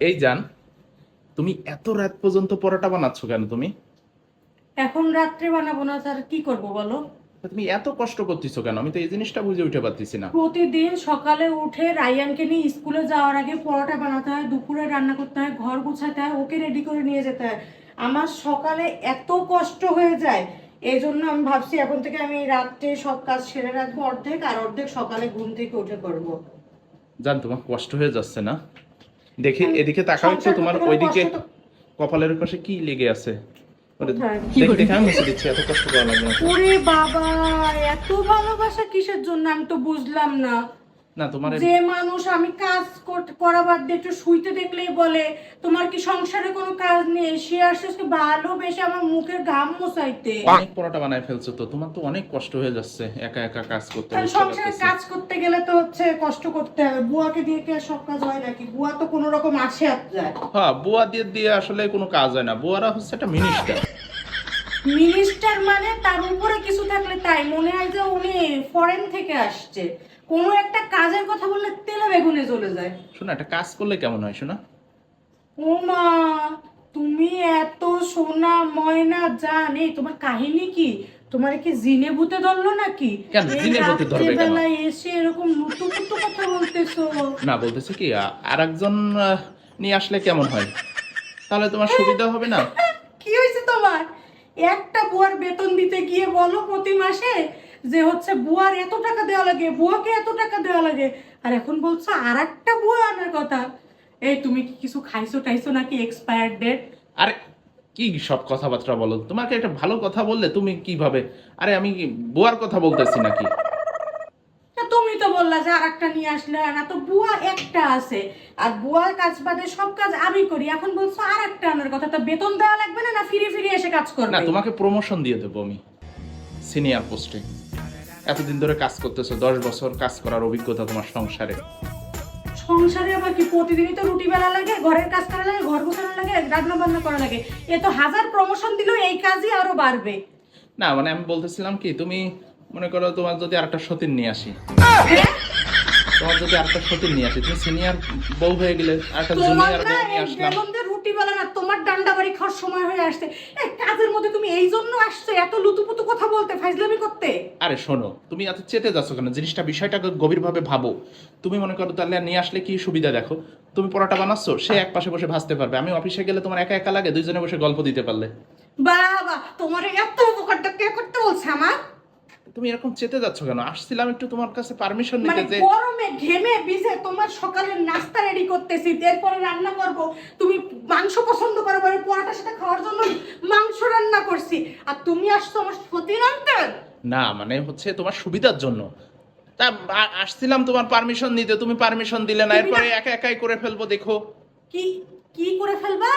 এই জান তুমি এত রাত পর্যন্ত পরোটা বানাচ্ছ কেন তুমি? এখন রাত্রে বানাবো না স্যার কি করব বলো? তুমি এত কষ্ট করতেছো কেন? আমি তো এই জিনিসটা বুঝে উঠে পারতেছি না। প্রতিদিন সকালে উঠে রায়ানকে নিয়ে স্কুলে যাওয়ার আগে পরোটা বানাতে হয় দুপুরে রান্না করতে হয় ঘর গোছাতে হয় ওকে রেডি করে নিয়ে যেতে হয়। আমার সকালে এত কষ্ট হয়ে যায় এই জন্য আমি ভাবছি এখন থেকে আমি রাত্রে সব কাজ সেরে রাখব অর্ধেক আর অর্ধেক সকালে ঘুম থেকে উঠে করব। জান তোমার কষ্ট হয়ে যাচ্ছে না? দেখি এদিকে তাকাও একটু তোমার ওইদিকে কপালের পাশে কি লেগে আছে? ওরে, কোথায়? দেখি দেখি আমি মুছে দিচ্ছি এত কষ্ট করা লাগবে না। ওরে বাবা এত ভালোবাসা কিসের জন্য? আমি তো বুঝলাম না। না তোমার যে মানুষ আমি কাজ করতে করা বাদ দিয়ে একটু শুইতে দেখলেই বলে তোমার কি সংসারে কোনো কাজ নেই? সে আসছে ভালোবেসে আমার মুখের ঘাম মোছাইতে? অনেক পরোটা বানায় ফেলছো তো তোমার তো অনেক কষ্ট হয়ে যাচ্ছে একা একা কাজ করতে সংসারে কাজ করতে গেলে তো হচ্ছে কষ্ট করতে হবে। বুয়াকে দিয়ে কি আর সব কাজ হয় নাকি? বুয়া তো কোনো রকম আসে আর যায়। হ্যাঁ বুয়া দিয়ে দিয়ে আসলে কোনো কাজ হয় না। বুয়ারা হচ্ছে একটা মিনিস্টার। মিনিস্টার মানে তার উপরে কিছু থাকলে তাই। মনে হয় যে উনি ফরেন থেকে আসছে। কোনো একটা কাজের কথা বললে তেলে বেগুনে চলে যায়। শোনো একটা কাজ করলে কেমন হয় শোনা? ও মা তুমি এত সোনা ময়না জান এই তোমার কাহিনী কি? তোমার কি জিনে ভূতে ধরলো নাকি? কেন? জিনে ভূতে ধরবে কেন? এসে এরকম লুটু পুটু কথা বলতেছো। না বলতেছে কি আর একজন নিয়ে আসলে কেমন হয়? তাহলে তোমার সুবিধা হবে না? কি হয়েছে তোমার? একটা বুয়ার বেতন দিতে গিয়ে বলো প্রতি মাসে যে হচ্ছে বুয়ার এত টাকা দেওয়া লাগে, বুয়াকে এত টাকা দেওয়া লাগে। আর এখন বলছো আর একটা বুয়া আনার কথা। এই তুমি কি কিছু খাইছো টাইছো নাকি এক্সপায়ার ডেট আরে, কি সব কথাবার্তা বলো? তোমাকে একটা ভালো কথা বললে তুমি কীভাবে? আরে আমি বুয়ার কথা বলতেছি নাকি? বললা যে আর একটা নিয়ে আসলে হয় না তো বুয়া একটা আছে। আর বুয়ার কাজ বাদে সব কাজ আমি করি। এখন বলছো আর একটা আনার কথা। তো বেতন দেওয়া লাগবে না না ফিরে ফিরে এসে কাজ করবে? না তোমাকে প্রমোশন দিয়ে দেবো আমি সিনিয়র পোস্টে এতদিন ধরে কাজ করতেছো দশ বছর কাজ করার অভিজ্ঞতা তোমার সংসারে। সংসারে আবার কি প্রতিদিনই তো রুটি বেলা লাগে ঘরের কাজ করা লাগে ঘর গোছানো লাগে রান্না বান্না করা লাগে। এ তো হাজার প্রমোশন দিলেও এই কাজই আরও বাড়বে। না মানে আমি বলতেছিলাম কি তুমি মনে করো তোমার যদি আরেকটা সতীন নিয়ে আসি। তোমার যদি আরেকটা সতীন নিয়ে আসি তুমি সিনিয়র বউ হয়ে গেলে আরেকটা জুনিয়র বউ নিয়ে আসলাম। রুটি বেলা না তোমার ডান্ডা বাড়ি খাওয়ার সময় হয়ে আসছে। কাজের মধ্যে তুমি এই জন্য আসছো এত লুতুপুতু কথা বলতে ফাইজলামি করতে? আরে শোনো তুমি এত চেতে যাচ্ছ কেন? জিনিসটা বিষয়টাকে গভীরভাবে ভাবো। তুমি মনে করো তাহলে নিয়ে আসলে কি সুবিধা দেখো? তুমি পরোটা বানাচ্ছ সে এক পাশে বসে ভাজতে পারবে। আমি অফিসে গেলে তোমার একা একা লাগে দুইজনে বসে গল্প দিতে পারলে। বাবা তোমার এত উপকারটা কে করতে বলছে আমার? তুমি এরকম চেতে যাচ্ছ কেন? আসছিলাম একটু তোমার কাছে পারমিশন মানে নিতে যে গরমে ঘেমে ভিজে তোমার সকালের নাস্তা রেডি করতেছি এরপরে রান্না করব। তুমি মাংস পছন্দ করো বলে পরোটা সাথে খাওয়ার জন্য মাংস রান্না করছি। আর তুমি আসছো আমার ক্ষতি রান্না না মানে হচ্ছে তোমার সুবিধার জন্য। তা আসছিলাম তোমার পারমিশন নিতে তুমি পারমিশন দিলে না এরপরে একা একাই করে ফেলব দেখো। কি কি করে ফেলবা?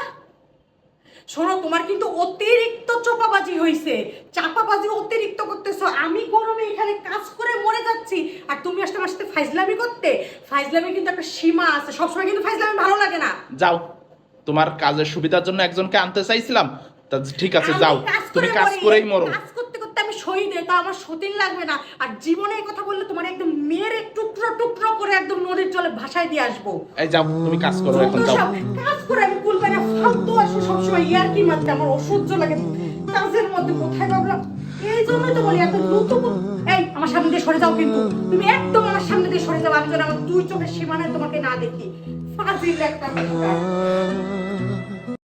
শোনো তোমার কিন্তু অতিরিক্ত চোপাবাজি হয়েছে চাপাবাজি অতিরিক্ত করতেছো। আমি গরমে এখানে কাজ করে মরে যাচ্ছি। আর তুমি আসলে আমার সাথে ফাইজলামি করতে? ফাইজলামি কিন্তু একটা সীমা আছে। সবসময় কিন্তু ফাইজলামি ভালো লাগে না। যাও। তোমার কাজের সুবিধার জন্য একজনকে আনতে চাইছিলাম। তা ঠিক আছে যাও। তুমি কাজ করেই মরো। কাজ করতে করতে আমি শহীদ তা আমার সতীন লাগবে না। আর জীবনে এই কথা বললে তোমার একদম মেরে টুকরো টুকরো করে একদম নদীর জলে ভাসায় দিয়ে আসব। এই যাও তুমি কাজ করো এখন যাও। কাজ করে আমি কুলবে না ফালতু সবসময় ইয়ার কি মারতে? আমার অসহ্য লাগে। কাজের মধ্যে কোথায় ভাবলাম এই জন্যই তো বলি, এত লুতু এই, আমার সামনে দিয়ে সরে যাও কিন্তু। তুমি একদম আমার সামনে দিয়ে সরে যাও, আমি যেন আমার দুই চোখের সীমানায় তোমাকে না দেখি। ফাজিল একটা